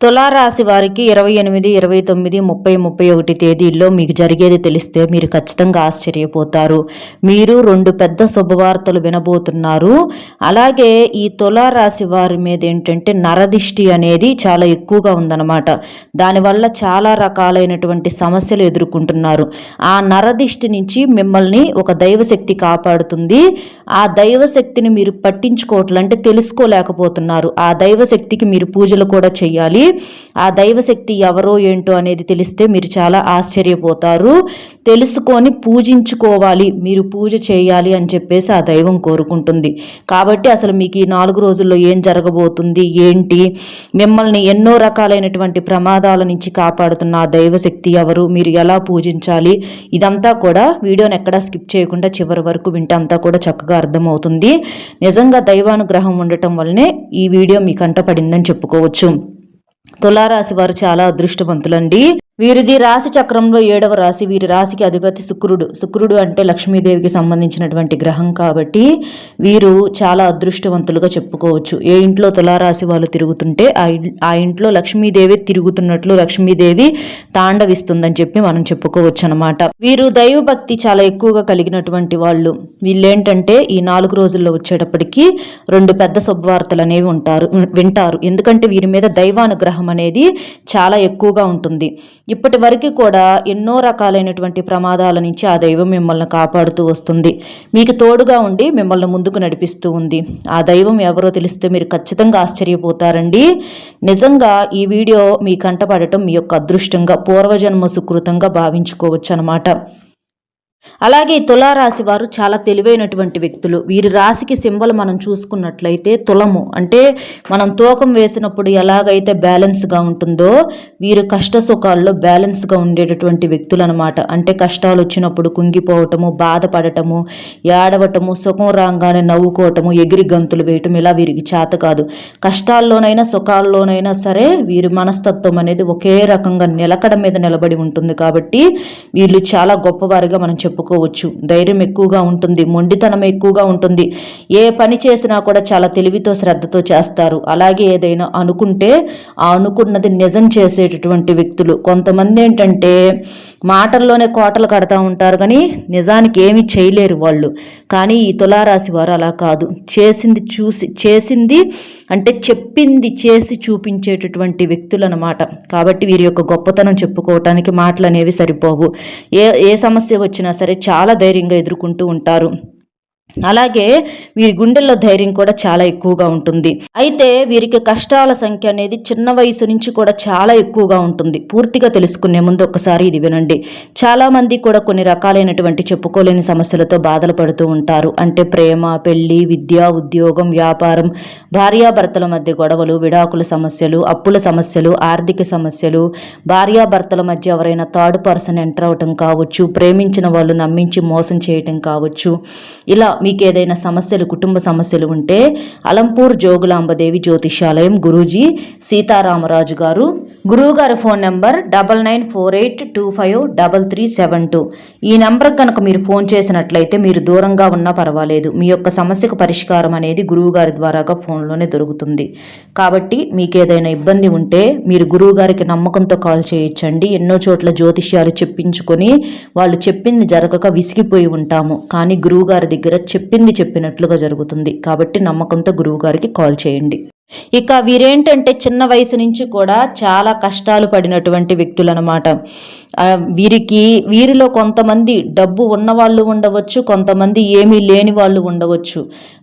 తులారాశి వారికి ఇరవై ఎనిమిది ఇరవై తొమ్మిది ముప్పై ముప్పై ఒకటి తేదీల్లో మీకు జరిగేది తెలిస్తే మీరు ఖచ్చితంగా ఆశ్చర్యపోతారు. మీరు రెండు పెద్ద శుభవార్తలు వినబోతున్నారు. అలాగే ఈ తులారాశి వారి మీద ఏంటంటే నరదిష్టి అనేది చాలా ఎక్కువగా ఉందన్నమాట. దానివల్ల చాలా రకాలైనటువంటి సమస్యలు ఎదుర్కొంటున్నారు. ఆ నరదిష్టి నుంచి మిమ్మల్ని ఒక దైవశక్తి కాపాడుతుంది. ఆ దైవశక్తిని మీరు పట్టించుకోవట్లంటే తెలుసుకోలేకపోతున్నారు. ఆ దైవశక్తికి మీరు పూజలు కూడా చేయాలి ఆ దైవశక్తి ఎవరో ఏంటో అనేది తెలిస్తే మీరు చాలా ఆశ్చర్యపోతారు. తెలుసుకొని పూజించుకోవాలి మీరు పూజ చేయాలి అని చెప్పేసి ఆ దైవం కోరుకుంటుంది. కాబట్టి అసలు మీకు ఈ నాలుగు రోజుల్లో ఏం జరగబోతుంది ఏంటి? మిమ్మల్ని ఎన్నో రకాలైనటువంటి ప్రమాదాల నుంచి కాపాడుతున్న ఆ దైవశక్తి ఎవరు మీరు ఎలా పూజించాలి? ఇదంతా కూడా వీడియోని ఎక్కడా స్కిప్ చేయకుండా చివరి వరకు వింటే అంతా కూడా చక్కగా అర్థమవుతుంది. నిజంగా దైవానుగ్రహం ఉండటం వల్లనే ఈ వీడియో మీ కంట పడిందని చెప్పుకోవచ్చు. తులారాశి వారు చాలా అదృష్టవంతులండి. వీరిది రాశి చక్రంలో ఏడవ రాశి. వీరి రాశికి అధిపతి శుక్రుడు. శుక్రుడు అంటే లక్ష్మీదేవికి సంబంధించినటువంటి గ్రహం కాబట్టి వీరు చాలా అదృష్టవంతులుగా చెప్పుకోవచ్చు. ఏ ఇంట్లో తులారాశి వాళ్ళు తిరుగుతుంటే ఆ ఆ ఇంట్లో లక్ష్మీదేవి తిరుగుతున్నట్లు లక్ష్మీదేవి తాండవిస్తుందని చెప్పి మనం చెప్పుకోవచ్చు అనమాట వీరు దైవభక్తి చాలా ఎక్కువగా కలిగినటువంటి వాళ్ళు. వీళ్ళేంటంటే ఈ నాలుగు రోజుల్లో వచ్చేటప్పటికి రెండు పెద్ద శుభవార్తలు అనేవి ఉంటారు వింటారు. ఎందుకంటే వీరి మీద దైవానుగ్రహం అనేది చాలా ఎక్కువగా ఉంటుంది. ఇప్పటి వరకు కూడా ఎన్నో రకాలైనటువంటి ప్రమాదాల నుంచి ఆ దైవం మిమ్మల్ని కాపాడుతూ వస్తుంది. మీకు తోడుగా ఉండి మిమ్మల్ని ముందుకు నడిపిస్తూ ఉంది. ఆ దైవం ఎవరో తెలిస్తే మీరు ఖచ్చితంగా ఆశ్చర్యపోతారండి. నిజంగా ఈ వీడియో మీ కంటపడటం మీ యొక్క అదృష్టంగా పూర్వజన్మ సుకృతంగా భావించుకోవచ్చు అనమాట అలాగే ఈ తులారాశి వారు చాలా తెలివైనటువంటి వ్యక్తులు. వీరి రాశికి సింబల్ మనం చూసుకున్నట్లయితే తులము. అంటే మనం తూకం వేసినప్పుడు ఎలాగైతే బ్యాలెన్స్గా ఉంటుందో వీరు కష్ట సుఖాల్లో బ్యాలెన్స్గా ఉండేటటువంటి వ్యక్తులు అనమాట అంటే కష్టాలు వచ్చినప్పుడు కుంగిపోవటము బాధపడటము ఏడవటము సుఖం రాగానే నవ్వుకోవటము ఎగిరి గంతులు వేయటం ఇలా వీరికి చేత కాదు. కష్టాల్లోనైనా సుఖాల్లోనైనా సరే వీరి మనస్తత్వం అనేది ఒకే రకంగా నిలకడ మీద నిలబడి ఉంటుంది కాబట్టి వీళ్ళు చాలా గొప్పవారిగా మనం చెప్పుకోవచ్చు. ధైర్యం ఎక్కువగా ఉంటుంది మొండితనం ఎక్కువగా ఉంటుంది. ఏ పని చేసినా కూడా చాలా తెలివితో శ్రద్ధతో చేస్తారు. అలాగే ఏదైనా అనుకుంటే ఆ అనుకున్నది నిజం చేసేటటువంటి వ్యక్తులు. కొంతమంది ఏంటంటే మాటల్లోనే కోటలు కడతా ఉంటారు కానీ నిజానికి ఏమీ చేయలేరు వాళ్ళు. కానీ ఈ తులారాశి వారు అలా కాదు. చేసింది చూసి చేసింది అంటే చెప్పింది చేసి చూపించేటటువంటి వ్యక్తులు అనమాట కాబట్టి వీరి యొక్క గొప్పతనం చెప్పుకోవటానికి మాటలు అనేవి సరిపోవు. ఏ ఏ సమస్య వచ్చినా సరే చాలా ధైర్యంగా ఎదుర్కొంటూ ఉంటారు. అలాగే వీరి గుండెల్లో ధైర్యం కూడా చాలా ఎక్కువగా ఉంటుంది. అయితే వీరికి కష్టాల సంఖ్య అనేది చిన్న వయసు నుంచి కూడా చాలా ఎక్కువగా ఉంటుంది. పూర్తిగా తెలుసుకునే ముందు ఒకసారి ఇది వినండి. చాలా మంది కూడా కొన్ని రకాలైనటువంటి చెప్పుకోలేని సమస్యలతో బాధలు పడుతూ ఉంటారు. అంటే ప్రేమ పెళ్ళి విద్య ఉద్యోగం వ్యాపారం భార్యాభర్తల మధ్య గొడవలు విడాకుల సమస్యలు అప్పుల సమస్యలు ఆర్థిక సమస్యలు భార్యాభర్తల మధ్య ఎవరైనా థర్డ్ పర్సన్ ఎంటర్ అవటం కావచ్చు ప్రేమించిన వాళ్ళు నమ్మించి మోసం చేయటం కావచ్చు. ఇలా మీకు ఏదైనా సమస్యలు కుటుంబ సమస్యలు ఉంటే అలంపూర్ జోగులాంబదేవి జ్యోతిషాలయం గురూజీ సీతారామరాజు గారు. గురువు గారి phone number double nine four eight two five double three seven two. ఈ నెంబర్ కనుక మీరు ఫోన్ చేసినట్లయితే మీరు దూరంగా ఉన్నా పర్వాలేదు. మీ యొక్క సమస్యకు పరిష్కారం అనేది గురువుగారి ద్వారాగా ఫోన్లోనే దొరుకుతుంది. కాబట్టి మీకు ఏదైనా ఇబ్బంది ఉంటే మీరు గురువుగారికి నమ్మకంతో కాల్ చేయించండి ఎన్నో చోట్ల జ్యోతిష్యాలు చెప్పించుకొని వాళ్ళు చెప్పింది జరగక విసిగిపోయి ఉంటాము. కానీ గురువు గారి దగ్గర చెప్పింది చెప్పినట్లుగా జరుగుతుంది. కాబట్టి నమ్మకంతో గురువు గారికి కాల్ చేయండి. ఇక వీరేంటంటే చిన్న వయసు నుంచి కూడా చాలా కష్టాలు పడినటువంటి వ్యక్తులు అన్నమాట వీరికి వీరిలో కొంతమంది డబ్బు ఉన్నవాళ్ళు ఉండవచ్చు కొంతమంది ఏమీ లేని వాళ్ళు ఉండవచ్చు.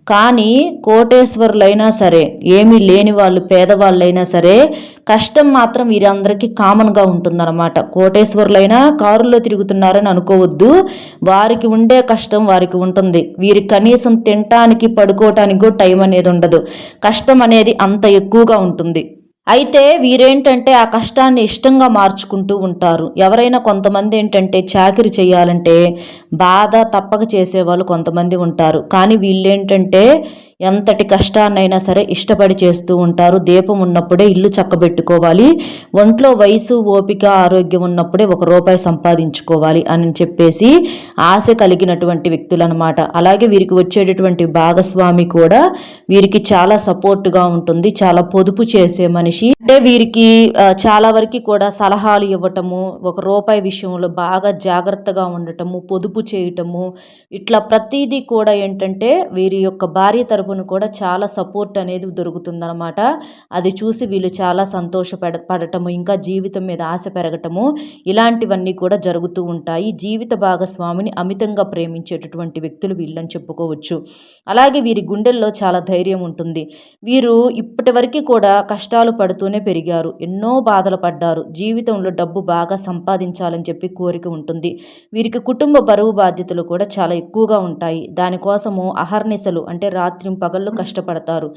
కానీ కోటేశ్వరులైనా సరే ఏమీ లేని వాళ్ళు పేదవాళ్ళైనా సరే కష్టం మాత్రం వీరందరికీ కామన్గా ఉంటుందన్నమాట. కోటేశ్వరులైనా కారులో తిరుగుతున్నారని అనుకోవద్దు. వారికి ఉండే కష్టం వారికి ఉంటుంది. వీరికి కనీసం తినటానికి పడుకోవటానికి కూడా టైం అనేది ఉండదు. కష్టం అనేది అంత ఎక్కువగా ఉంటుంది. అయితే వీరేంటంటే ఆ కష్టాన్ని ఇష్టంగా మార్చుకుంటూ ఉంటారు. ఎవరైనా కొంతమంది ఏంటంటే చాకరీ చేయాలంటే బాధ తప్పక చేసేవాళ్ళు కొంతమంది ఉంటారు. కానీ వీళ్ళేంటంటే ఎంతటి కష్టాన్నైనా సరే ఇష్టపడి చేస్తూ ఉంటారు. దీపం ఉన్నప్పుడే ఇల్లు చక్కబెట్టుకోవాలి. ఒంట్లో వయసు ఓపిక ఆరోగ్యం ఉన్నప్పుడే ఒక రూపాయి సంపాదించుకోవాలి అని చెప్పేసి ఆశ కలిగినటువంటి వ్యక్తులు అనమాట అలాగే వీరికి వచ్చేటటువంటి భాగస్వామి కూడా వీరికి చాలా సపోర్ట్గా ఉంటుంది. చాలా పొదుపు చేసే మనిషి. అంటే వీరికి చాలా వరకు కూడా సలహాలు ఇవ్వటము ఒక రూపాయి విషయంలో బాగా జాగ్రత్తగా ఉండటము పొదుపు చేయటము ఇట్లా ప్రతిదీ కూడా ఏంటంటే వీరి యొక్క భార్య తరపు డబ్బును కూడా చాలా సపోర్ట్ అనేది దొరుకుతుందనమాట అది చూసి వీళ్ళు చాలా సంతోషపడ పడటము ఇంకా జీవితం మీద ఆశ పెరగటము ఇలాంటివన్నీ కూడా జరుగుతూ ఉంటాయి. జీవిత భాగస్వామిని అమితంగా ప్రేమించేటటువంటి వ్యక్తులు వీళ్ళని చెప్పుకోవచ్చు. అలాగే వీరి గుండెల్లో చాలా ధైర్యం ఉంటుంది. వీరు ఇప్పటి వరకు కూడా కష్టాలు పడుతూనే పెరిగారు. ఎన్నో బాధలు పడ్డారు. జీవితంలో డబ్బు బాగా సంపాదించాలని చెప్పి కోరిక ఉంటుంది. వీరికి కుటుంబ బరువు బాధ్యతలు కూడా చాలా ఎక్కువగా ఉంటాయి. దానికోసము అహర్నిశలు అంటే రాత్రి పగళ్ళు కష్టపడతారు.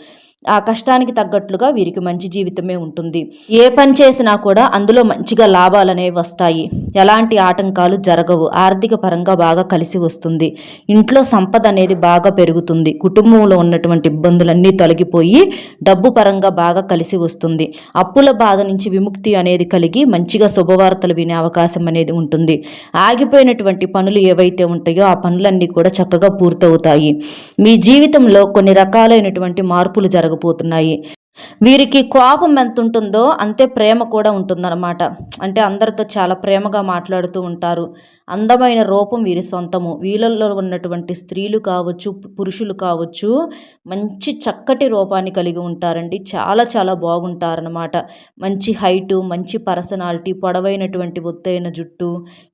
ఆ కష్టానికి తగ్గట్లుగా వీరికి మంచి జీవితమే ఉంటుంది. ఏ పని చేసినా కూడా అందులో మంచిగా లాభాలు అనేవి వస్తాయి. ఎలాంటి ఆటంకాలు జరగవు. ఆర్థిక పరంగా బాగా కలిసి వస్తుంది. ఇంట్లో సంపద అనేది బాగా పెరుగుతుంది. కుటుంబంలో ఉన్నటువంటి ఇబ్బందులన్నీ తొలగిపోయి డబ్బు పరంగా బాగా కలిసి వస్తుంది. అప్పుల బాధ నుంచి విముక్తి అనేది కలిగి మంచిగా శుభవార్తలు వినే అవకాశం అనేది ఉంటుంది. ఆగిపోయినటువంటి పనులు ఏవైతే ఉంటాయో ఆ పనులన్నీ కూడా చక్కగా పూర్తవుతాయి. మీ జీవితంలో కొన్ని రకాలైనటువంటి మార్పులు జరగబోతున్నాయి. వీరికి కోపం ఎంత ఉంటుందో అంతే ప్రేమ కూడా ఉంటుందన్నమాట. అంటే అందరితో చాలా ప్రేమగా మాట్లాడుతూ ఉంటారు. అందమైన రూపం వీరి సొంతము. వీళ్ళల్లో ఉన్నటువంటి స్త్రీలు కావచ్చు పురుషులు కావచ్చు మంచి చక్కటి రూపాన్ని కలిగి ఉంటారండి. చాలా చాలా బాగుంటారనమాట మంచి హైటు మంచి పర్సనాలిటీ పొడవైనటువంటి ఒత్తైన జుట్టు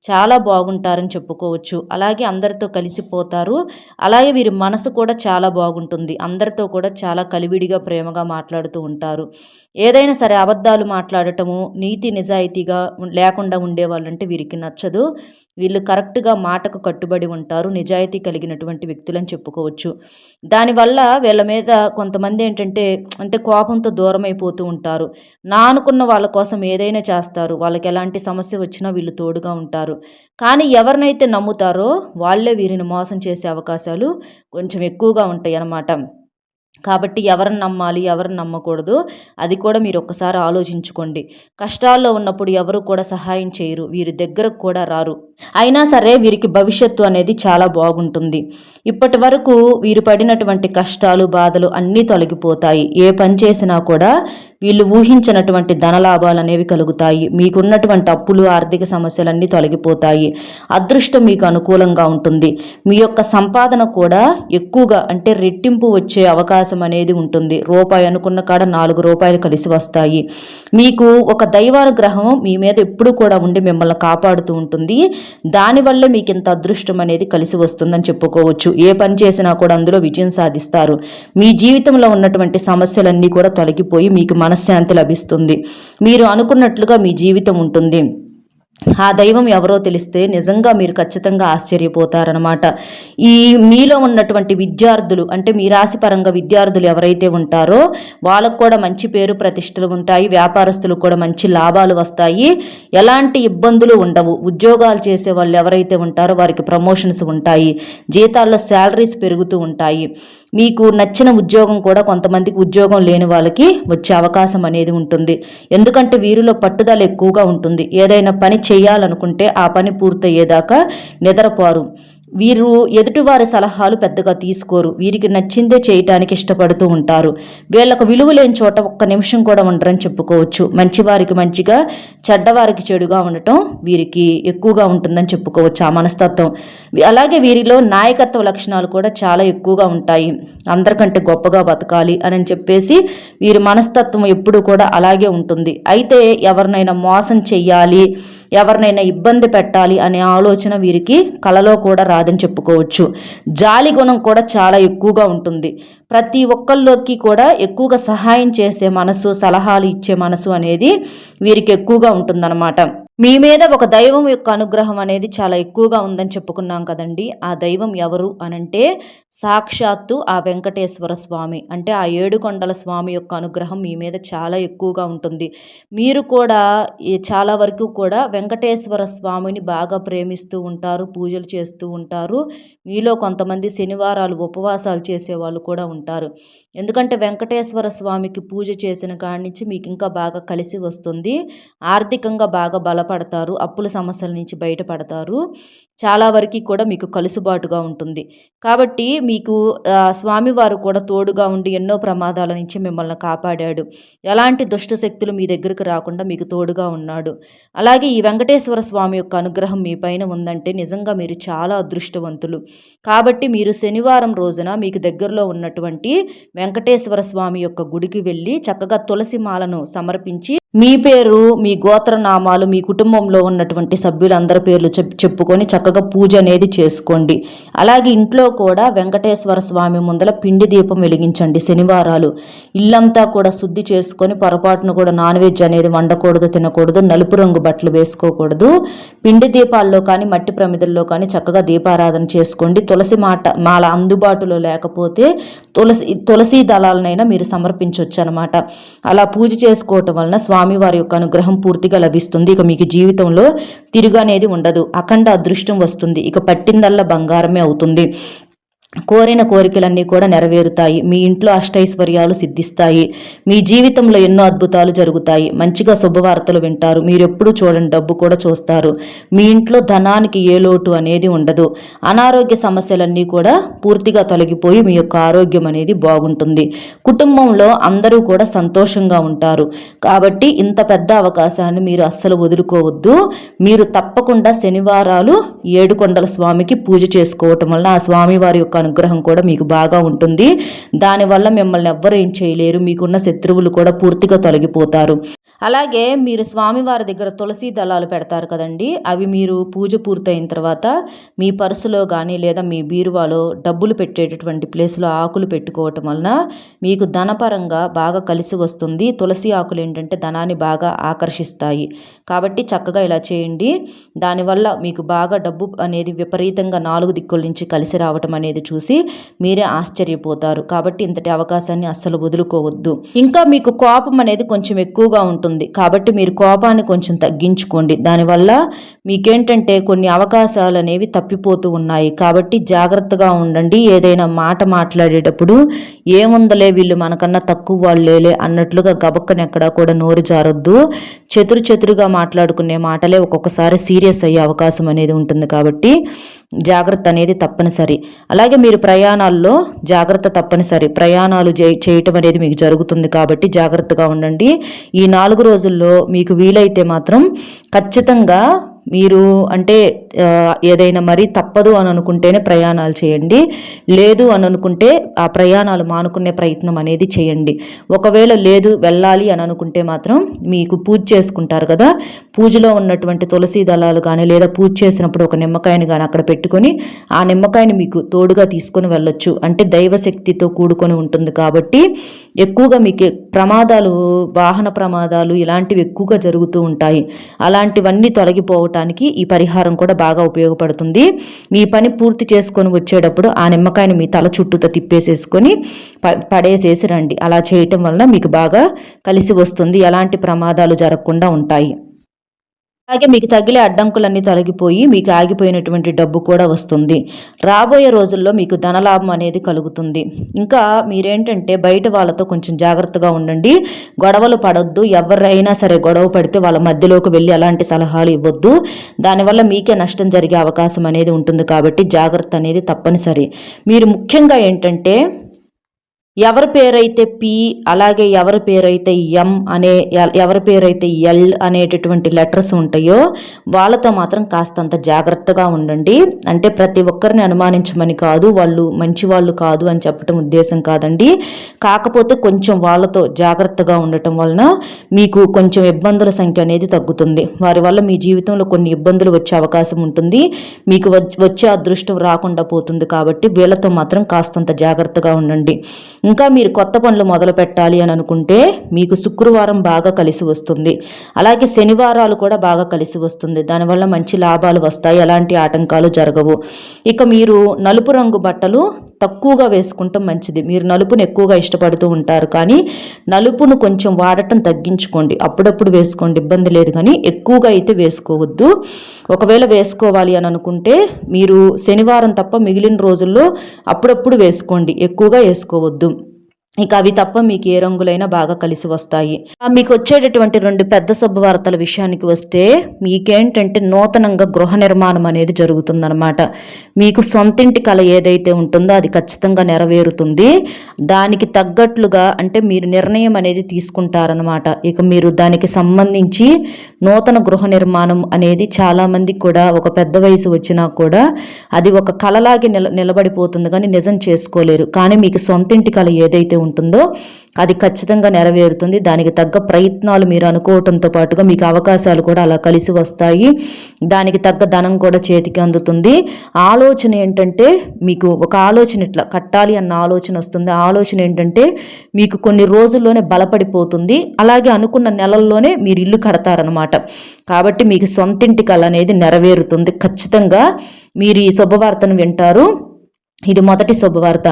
చాలా బాగుంటారని చెప్పుకోవచ్చు. అలాగే అందరితో కలిసిపోతారు అలాగే వీరి మనసు కూడా చాలా బాగుంటుంది. అందరితో కూడా చాలా కలివిడిగా ప్రేమగా మాట్లాడుతూ ఉంటారు. ఏదైనా సరే అబద్ధాలు మాట్లాడటము నీతి నిజాయితీగా లేకుండా ఉండేవాళ్ళంటే వీరికి నచ్చదు. వీళ్ళు కరెక్ట్గా మాటకు కట్టుబడి ఉంటారు నిజాయితీ కలిగినటువంటి వ్యక్తులని చెప్పుకోవచ్చు. దానివల్ల వీళ్ళ మీద కొంతమంది ఏంటంటే అంటే కోపంతో దూరం అయిపోతూ ఉంటారు. నా అనుకున్న వాళ్ళ కోసం ఏదైనా చేస్తారు వాళ్ళకి ఎలాంటి సమస్య వచ్చినా వీళ్ళు తోడుగా ఉంటారు. కానీ ఎవరినైతే నమ్ముతారో వాళ్ళే వీరిని మోసం చేసే అవకాశాలు కొంచెం ఎక్కువగా ఉంటాయి అన్నమాట కాబట్టి ఎవరిని నమ్మాలి ఎవరిని నమ్మకూడదు. అది కూడా మీరు ఒక్కసారి ఆలోచించుకోండి. కష్టాల్లో ఉన్నప్పుడు ఎవరు కూడా సహాయం చేయరు. వీరి దగ్గరకు కూడా రారు. అయినా సరే వీరికి భవిష్యత్తు అనేది చాలా బాగుంటుంది. ఇప్పటి వరకు వీరు పడినటువంటి కష్టాలు బాధలు అన్నీ తొలగిపోతాయి. ఏ పని చేసినా కూడా వీళ్ళు ఊహించినటువంటి ధనలాభాలు అనేవి కలుగుతాయి. మీకున్నటువంటి అప్పులు ఆర్థిక సమస్యలన్నీ తొలగిపోతాయి. అదృష్టం మీకు అనుకూలంగా ఉంటుంది. మీ యొక్క సంపాదన కూడా ఎక్కువగా అంటే రెట్టింపు వచ్చే అవకాశం అనేది ఉంటుంది. రూపాయి అనుకున్న కాడ నాలుగు రూపాయలు కలిసి వస్తాయి. మీకు ఒక దైవానుగ్రహం మీ మీద ఎప్పుడు కూడా ఉండి మిమ్మల్ని కాపాడుతూ ఉంటుంది. దానివల్లే మీకు ఇంత అదృష్టం అనేది కలిసి వస్తుందని చెప్పుకోవచ్చు. ఏ పని చేసినా కూడా అందులో విజయం సాధిస్తారు. మీ జీవితంలో ఉన్నటువంటి సమస్యలన్నీ కూడా తొలగిపోయి మీకు మనశ్శాంతి లభిస్తుంది. మీరు అనుకున్నట్లుగా మీ జీవితం ఉంటుంది. ఆ దైవం ఎవరో తెలిస్తే నిజంగా మీరు ఖచ్చితంగా ఆశ్చర్యపోతారనమాట ఈ మీలో ఉన్నటువంటి విద్యార్థులు అంటే మీ రాశి పరంగా విద్యార్థులు ఎవరైతే ఉంటారో వాళ్ళకు కూడా మంచి పేరు ప్రతిష్టలు ఉంటాయి వ్యాపారస్తులకు కూడా మంచి లాభాలు వస్తాయి. ఎలాంటి ఇబ్బందులు ఉండవు. ఉద్యోగాలు చేసే వాళ్ళు ఎవరైతే ఉంటారో వారికి ప్రమోషన్స్ ఉంటాయి. జీతాల్లో శాలరీస్ పెరుగుతూ ఉంటాయి. మీకు నచ్చిన ఉద్యోగం కూడా కొంతమందికి ఉద్యోగం లేని వాళ్ళకి వచ్చే అవకాశం అనేది ఉంటుంది. ఎందుకంటే వీరిలో పట్టుదల ఎక్కువగా ఉంటుంది. ఏదైనా పని చేయాలనుకుంటే ఆ పని పూర్తయ్యేదాకా నిద్రపోరు. వీరు ఎదుటివారి సలహాలు పెద్దగా తీసుకోరు. వీరికి నచ్చిందే చేయటానికి ఇష్టపడుతూ ఉంటారు. వీళ్ళకు విలువ లేని చోట ఒక్క నిమిషం కూడా ఉండరని చెప్పుకోవచ్చు. మంచివారికి మంచిగా చెడ్డవారికి చెడుగా ఉండటం వీరికి ఎక్కువగా ఉంటుందని చెప్పుకోవచ్చు. ఆ మనస్తత్వం. అలాగే వీరిలో నాయకత్వ లక్షణాలు కూడా చాలా ఎక్కువగా ఉంటాయి. అందరికంటే గొప్పగా బతకాలి అని చెప్పేసి వీరి మనస్తత్వం ఎప్పుడూ కూడా అలాగే ఉంటుంది. అయితే ఎవరినైనా మోసం చెయ్యాలి ఎవరినైనా ఇబ్బంది పెట్టాలి అనే ఆలోచన వీరికి కలలో కూడా రాదని చెప్పుకోవచ్చు. జాలి గుణం కూడా చాలా ఎక్కువగా ఉంటుంది. ప్రతి ఒక్కళ్ళకి కూడా ఎక్కువగా సహాయం చేసే మనసు సలహాలు ఇచ్చే మనసు అనేది వీరికి ఎక్కువగా ఉంటుందన్నమాట. మీ మీద ఒక దైవం యొక్క అనుగ్రహం అనేది చాలా ఎక్కువగా ఉందని చెప్పుకున్నాం కదండి. ఆ దైవం ఎవరు అనంటే సాక్షాత్తు ఆ వెంకటేశ్వర స్వామి. అంటే ఆ ఏడుకొండల స్వామి యొక్క అనుగ్రహం మీ మీద చాలా ఎక్కువగా ఉంటుంది. మీరు కూడా చాలా వరకు కూడా వెంకటేశ్వర స్వామిని బాగా ప్రేమిస్తూ ఉంటారు పూజలు చేస్తూ ఉంటారు. మీలో కొంతమంది శనివారాలు ఉపవాసాలు చేసేవాళ్ళు కూడా ఉంటారు. ఎందుకంటే వెంకటేశ్వర స్వామికి పూజ చేసిన కాడి నుంచి మీకు ఇంకా బాగా కలిసి వస్తుంది. ఆర్థికంగా బాగా బల బలపడతారు అప్పుల సమస్యల నుంచి బయటపడతారు. చాలా వరకు కూడా మీకు కలుసుబాటుగా ఉంటుంది. కాబట్టి మీకు స్వామివారు కూడా తోడుగా ఉండి ఎన్నో ప్రమాదాల నుంచి మిమ్మల్ని కాపాడాడు. ఎలాంటి దుష్ట శక్తులు మీ దగ్గరకు రాకుండా మీకు తోడుగా ఉన్నాడు. అలాగే ఈ వెంకటేశ్వర స్వామి యొక్క అనుగ్రహం మీ పైన ఉందంటే నిజంగా మీరు చాలా అదృష్టవంతులు. కాబట్టి మీరు శనివారం రోజున మీకు దగ్గరలో ఉన్నటువంటి వెంకటేశ్వర స్వామి యొక్క గుడికి వెళ్ళి చక్కగా తులసి మాలను సమర్పించి మీ పేరు మీ గోత్రనామాలు మీ కుటుంబంలో ఉన్నటువంటి సభ్యులందరి పేర్లు చెప్పుకొని చక్కగా పూజ అనేది చేసుకోండి. అలాగే ఇంట్లో కూడా వెంకటేశ్వర స్వామి ముందల పిండి దీపం వెలిగించండి శనివారాలు. ఇల్లంతా కూడా శుద్ధి చేసుకొని పొరపాటును కూడా నాన్ వెజ్ అనేది వండకూడదు తినకూడదు నలుపు రంగు బట్టలు వేసుకోకూడదు. పిండి దీపాల్లో కానీ మట్టి ప్రమిదల్లో కానీ చక్కగా దీపారాధన చేసుకోండి. తులసి మాట మాల అందుబాటులో లేకపోతే తులసి తులసి దళాలనైనా మీరు సమర్పించవచ్చు అనమాట అలా పూజ చేసుకోవటం వలన స్వామి స్వామివారి యొక్క అనుగ్రహం పూర్తిగా లభిస్తుంది. ఇక మీకు జీవితంలో తిరుగు అనేది ఉండదు. అఖండ అదృష్టం వస్తుంది. ఇక పట్టిందల్లా బంగారమే అవుతుంది. కోరిన కోరికలన్నీ కూడా నెరవేరుతాయి. మీ ఇంట్లో అష్టైశ్వర్యాలు సిద్ధిస్తాయి. మీ జీవితంలో ఎన్నో అద్భుతాలు జరుగుతాయి. మంచిగా శుభవార్తలు వింటారు. మీరు ఎప్పుడు చూడండి డబ్బు కూడా చూస్తారు. మీ ఇంట్లో ధనానికి ఏ లోటు అనేది ఉండదు. అనారోగ్య సమస్యలన్నీ కూడా పూర్తిగా తొలగిపోయి మీ యొక్క ఆరోగ్యం అనేది బాగుంటుంది. కుటుంబంలో అందరూ కూడా సంతోషంగా ఉంటారు. కాబట్టి ఇంత పెద్ద అవకాశాన్ని మీరు అస్సలు వదులుకోవద్దు. మీరు తప్పకుండా శనివారాలు ఏడుకొండల స్వామికి పూజ చేసుకోవటం వల్ల ఆ స్వామివారి యొక్క అనుగ్రహం కూడా మీకు బాగా ఉంటుంది. దానివల్ల మిమ్మల్ని ఎవ్వరు ఏం చేయలేరు. మీకున్న శత్రువులు కూడా పూర్తిగా తొలగిపోతారు. అలాగే మీరు స్వామివారి దగ్గర తులసి దళాలు పెడతారు కదండి. అవి మీరు పూజ పూర్తయిన తర్వాత మీ పర్సులో కానీ లేదా మీ బీరువాలో డబ్బులు పెట్టేటటువంటి ప్లేస్లో ఆకులు పెట్టుకోవటం వలన మీకు ధనపరంగా బాగా కలిసి వస్తుంది. తులసి ఆకులు ఏంటంటే ధనాన్ని బాగా ఆకర్షిస్తాయి. కాబట్టి చక్కగా ఇలా చేయండి. దానివల్ల మీకు బాగా డబ్బు అనేది విపరీతంగా నాలుగు దిక్కుల నుంచి కలిసి రావటం అనేది చూసి మీరే ఆశ్చర్యపోతారు. కాబట్టి ఇంతటి అవకాశాన్ని అస్సలు వదులుకోవద్దు. ఇంకా మీకు కోపం అనేది కొంచెం ఎక్కువగా ఉంటుంది. కాబట్టి మీరు కోపాన్ని కొంచెం తగ్గించుకోండి. దానివల్ల మీకేంటంటే కొన్ని అవకాశాలు అనేవి తప్పిపోతూ ఉన్నాయి. కాబట్టి జాగ్రత్తగా ఉండండి. ఏదైనా మాట మాట్లాడేటప్పుడు ఏముందలే వీళ్ళు మనకన్నా తక్కువ వాళ్ళేలే అన్నట్లుగా గబక్కనెక్కడా కూడా నోరు జారొద్దు. చతురు చతురుగా మాట్లాడుకునే మాటలే ఒక్కొక్కసారి సీరియస్ అయ్యే అవకాశం అనేది ఉంటుంది కాబట్టి జాగ్రత్త అనేది తప్పనిసరి. అలాగే మీరు ప్రయాణాల్లో జాగ్రత్త తప్పనిసరి. ప్రయాణాలు చేయటం అనేది మీకు జరుగుతుంది కాబట్టి జాగ్రత్తగా ఉండండి. ఈ నాలుగు రోజుల్లో మీకు వీలైతే మాత్రం ఖచ్చితంగా మీరు అంటే ఏదైనా మరి తప్పదు అని అనుకుంటేనే ప్రయాణాలు చేయండి. లేదు అని అనుకుంటే ఆ ప్రయాణాలు మానుకునే ప్రయత్నం అనేది చేయండి. ఒకవేళ లేదు వెళ్ళాలి అని అనుకుంటే మాత్రం మీకు పూజ చేసుకుంటారు కదా పూజలో ఉన్నటువంటి తులసి దళాలు కానీ లేదా పూజ చేసినప్పుడు ఒక నిమ్మకాయని కానీ అక్కడ పెట్టుకొని ఆ నిమ్మకాయని మీకు తోడుగా తీసుకొని వెళ్ళొచ్చు. అంటే దైవశక్తితో కూడుకొని ఉంటుంది కాబట్టి ఎక్కువగా మీకు ప్రమాదాలు వాహన ప్రమాదాలు ఇలాంటివి ఎక్కువగా జరుగుతూ ఉంటాయి. అలాంటివన్నీ తొలగిపోవటానికి ఈ పరిహారం కూడా బాగా ఉపయోగపడుతుంది. మీ పని పూర్తి చేసుకొని వచ్చేటప్పుడు ఆ నిమ్మకాయని మీ తల చుట్టూతో తిప్పేసేసుకొని పడేసేసి రండి. అలా చేయటం వలన మీకు బాగా కలిసి వస్తుంది. ఎలాంటి ప్రమాదాలు జరగకుండా ఉంటాయి. అలాగే మీకు తగిలే అడ్డంకులన్నీ తొలగిపోయి మీకు ఆగిపోయినటువంటి డబ్బు కూడా వస్తుంది. రాబోయే రోజుల్లో మీకు ధనలాభం అనేది కలుగుతుంది. ఇంకా మీరేంటంటే బయట వాళ్ళతో కొంచెం జాగ్రత్తగా ఉండండి. గొడవలు పడొద్దు. ఎవరైనా సరే గొడవ పడితే వాళ్ళ మధ్యలోకి వెళ్ళి అలాంటి సలహాలు ఇవ్వద్దు. దానివల్ల మీకే నష్టం జరిగే అవకాశం అనేది ఉంటుంది కాబట్టి జాగ్రత్త అనేది తప్పనిసరి. మీరు ముఖ్యంగా ఏంటంటే ఎవరి పేరైతే పి అలాగే ఎవరి పేరైతే ఎం అనే ఎవరి పేరైతే ఎల్ అనేటటువంటి లెటర్స్ ఉంటాయో వాళ్ళతో మాత్రం కాస్తంత జాగ్రత్తగా ఉండండి. అంటే ప్రతి ఒక్కరిని అనుమానించమని కాదు వాళ్ళు మంచి వాళ్ళు కాదు అని చెప్పడం ఉద్దేశం కాదండి. కాకపోతే కొంచెం వాళ్ళతో జాగ్రత్తగా ఉండటం వలన మీకు కొంచెం ఇబ్బందుల సంఖ్య అనేది తగ్గుతుంది. వారి వల్ల మీ జీవితంలో కొన్ని ఇబ్బందులు వచ్చే అవకాశం ఉంటుంది. మీకు వచ్చే అదృష్టం రాకుండా పోతుంది కాబట్టి వీళ్ళతో మాత్రం కాస్తంత జాగ్రత్తగా ఉండండి. ఇంకా మీరు కొత్త పనులు మొదలు పెట్టాలి అని అనుకుంటే మీకు శుక్రవారం బాగా కలిసి వస్తుంది. అలాగే శనివారాలు కూడా బాగా కలిసి వస్తుంది. దానివల్ల మంచి లాభాలు వస్తాయి. ఎలాంటి ఆటంకాలు జరగవు. ఇక మీరు నలుపు రంగు బట్టలు తక్కువగా వేసుకుంటాం మంచిది. మీరు నలుపును ఎక్కువగా ఇష్టపడుతూ ఉంటారు. కానీ నలుపును కొంచెం వాడటం తగ్గించుకోండి. అప్పుడప్పుడు వేసుకోండి. ఇబ్బంది లేదు. కానీ ఎక్కువగా అయితే వేసుకోవద్దు. ఒకవేళ వేసుకోవాలి అని అనుకుంటే మీరు శనివారం తప్ప మిగిలిన రోజుల్లో అప్పుడప్పుడు వేసుకోండి. ఎక్కువగా వేసుకోవద్దు. ఇక అవి తప్ప మీకు ఏ రంగులైనా బాగా కలిసి వస్తాయి. మీకు వచ్చేటటువంటి రెండు పెద్ద శుభవార్తల విషయానికి వస్తే మీకేంటంటే నూతనంగా గృహ నిర్మాణం అనేది జరుగుతుందనమాట మీకు సొంతింటి కళ ఏదైతే ఉంటుందో అది ఖచ్చితంగా నెరవేరుతుంది. దానికి తగ్గట్లుగా అంటే మీరు నిర్ణయం అనేది తీసుకుంటారనమాట ఇక మీరు దానికి సంబంధించి నూతన గృహ నిర్మాణం అనేది చాలామందికి కూడా ఒక పెద్ద వయసు వచ్చినా కూడా అది ఒక కళలాగే నిల నిలబడిపోతుంది కానీ నిజం చేసుకోలేరు. కానీ మీకు సొంతింటి కళ ఏదైతే ఉంటుందో అది ఖచ్చితంగా నెరవేరుతుంది. దానికి తగ్గ ప్రయత్నాలు మీరు అనుకోవటంతో పాటుగా మీకు అవకాశాలు కూడా అలా కలిసి వస్తాయి. దానికి తగ్గ ధనం కూడా చేతికి అందుతుంది. ఆలోచన ఏంటంటే మీకు ఒక ఆలోచన ఇట్లా కట్టాలి అన్న ఆలోచన వస్తుంది. ఆలోచన ఏంటంటే మీకు కొన్ని రోజుల్లోనే బలపడిపోతుంది. అలాగే అనుకున్న నెలల్లోనే మీరు ఇల్లు కడతారనమాట కాబట్టి మీకు సొంతింటి కళ అనేది నెరవేరుతుంది. ఖచ్చితంగా మీరు ఈ శుభవార్తను వింటారు. ఇది మొదటి శుభవార్త.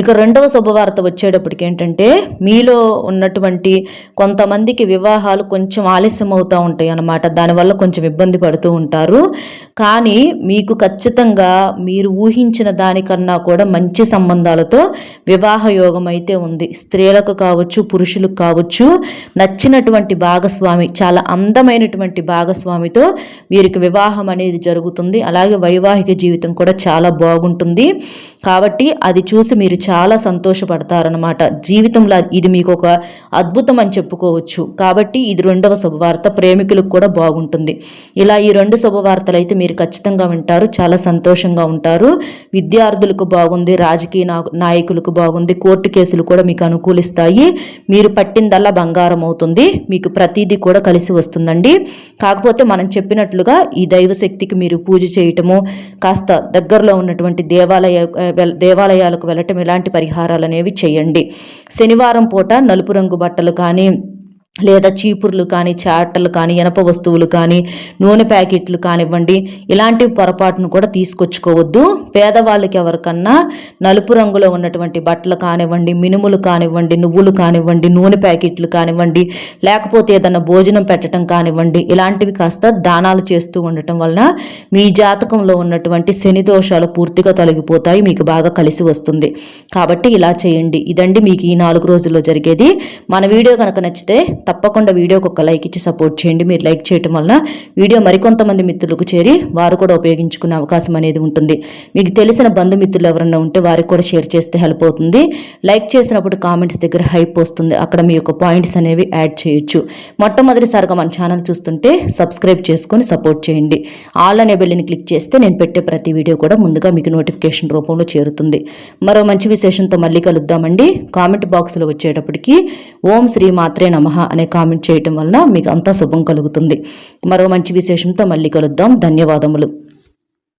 ఇక రెండవ శుభవార్త వచ్చేటప్పటికి ఏంటంటే మీలో ఉన్నటువంటి కొంతమందికి వివాహాలు కొంచెం ఆలస్యం అవుతూ ఉంటాయి అన్నమాట. దానివల్ల కొంచెం ఇబ్బంది పడుతూ ఉంటారు. కానీ మీకు ఖచ్చితంగా మీరు ఊహించిన దానికన్నా కూడా మంచి సంబంధాలతో వివాహ యోగం అయితే ఉంది. స్త్రీలకు కావచ్చు పురుషులకు కావచ్చు. నచ్చినటువంటి భాగస్వామి చాలా అందమైనటువంటి భాగస్వామితో వీరికి వివాహం అనేది జరుగుతుంది. అలాగే వైవాహిక జీవితం కూడా చాలా బాగుంటుంది. కాబట్టి అది చూసి మీరు చాలా సంతోషపడతారనమాట జీవితంలో ఇది మీకు ఒక అద్భుతం అని చెప్పుకోవచ్చు. కాబట్టి ఇది రెండవ శుభవార్త. ప్రేమికులకు కూడా బాగుంటుంది. ఇలా ఈ రెండు శుభవార్తలు అయితే మీరు ఖచ్చితంగా వింటారు. చాలా సంతోషంగా ఉంటారు. విద్యార్థులకు బాగుంది. రాజకీయ నాయకులకు బాగుంది. కోర్టు కేసులు కూడా మీకు అనుకూలిస్తాయి. మీరు పట్టిందల్లా బంగారం అవుతుంది. మీకు ప్రతిదీ కూడా కలిసి వస్తుందండి. కాకపోతే మనం చెప్పినట్లుగా ఈ దైవశక్తికి మీరు పూజ చేయటము కాస్త దగ్గరలో ఉన్నటువంటి దేవాలయ దేవాలయాలకు వెళ్ళటం ఇలాంటి పరిహారాలు అనేవి చేయండి. శనివారం పూట నలుపు రంగు బట్టలు కానీ లేదా చీపుర్లు కానీ చాటలు కానీ ఇనప వస్తువులు కానీ నూనె ప్యాకెట్లు కానివ్వండి ఇలాంటి పొరపాటును కూడా తీసుకొచ్చుకోవద్దు. పేదవాళ్ళకి ఎవరికన్నా నలుపు రంగులో ఉన్నటువంటి బట్టలు కానివ్వండి మినుములు కానివ్వండి నువ్వులు కానివ్వండి నూనె ప్యాకెట్లు కానివ్వండి లేకపోతే ఏదన్నా భోజనం పెట్టడం కానివ్వండి ఇలాంటివి కాస్త దానాలు చేస్తూ ఉండటం వలన మీ జాతకంలో ఉన్నటువంటి శని దోషాలు పూర్తిగా తొలగిపోతాయి మీకు బాగా కలిసి వస్తుంది. కాబట్టి ఇలా చేయండి. ఇదండి మీకు ఈ నాలుగు రోజుల్లో జరిగేది. మన వీడియో కనుక నచ్చితే తప్పకుండా వీడియోకి ఒక లైక్ ఇచ్చి సపోర్ట్ చేయండి. మీరు లైక్ చేయటం వలన వీడియో మరికొంతమంది మిత్రులకు చేరి వారు కూడా ఉపయోగించుకునే అవకాశం అనేది ఉంటుంది. మీకు తెలిసిన బంధుమిత్రులు ఎవరన్నా ఉంటే వారికి కూడా షేర్ చేస్తే హెల్ప్ అవుతుంది. లైక్ చేసినప్పుడు కామెంట్స్ దగ్గర హైప్ వస్తుంది. అక్కడ మీ యొక్క పాయింట్స్ అనేవి యాడ్ చేయొచ్చు. మొట్టమొదటిసారిగా మన ఛానల్ చూస్తుంటే సబ్స్క్రైబ్ చేసుకొని సపోర్ట్ చేయండి. ఆల్ అనే బెల్లిని క్లిక్ చేస్తే నేను పెట్టే ప్రతి వీడియో కూడా ముందుగా మీకు నోటిఫికేషన్ రూపంలో చేరుతుంది. మరో మంచి విశేషంతో మళ్ళీ కలుద్దామండి. కామెంట్ బాక్స్లో వచ్చేటప్పటికి ఓం శ్రీ మాత్రే నమః. అనే కామెంట్ చేయటం వలన మీకు అంతా శుభం కలుగుతుంది. మరో మంచి విశేషంతో మళ్ళీ కలుద్దాం. ధన్యవాదములు.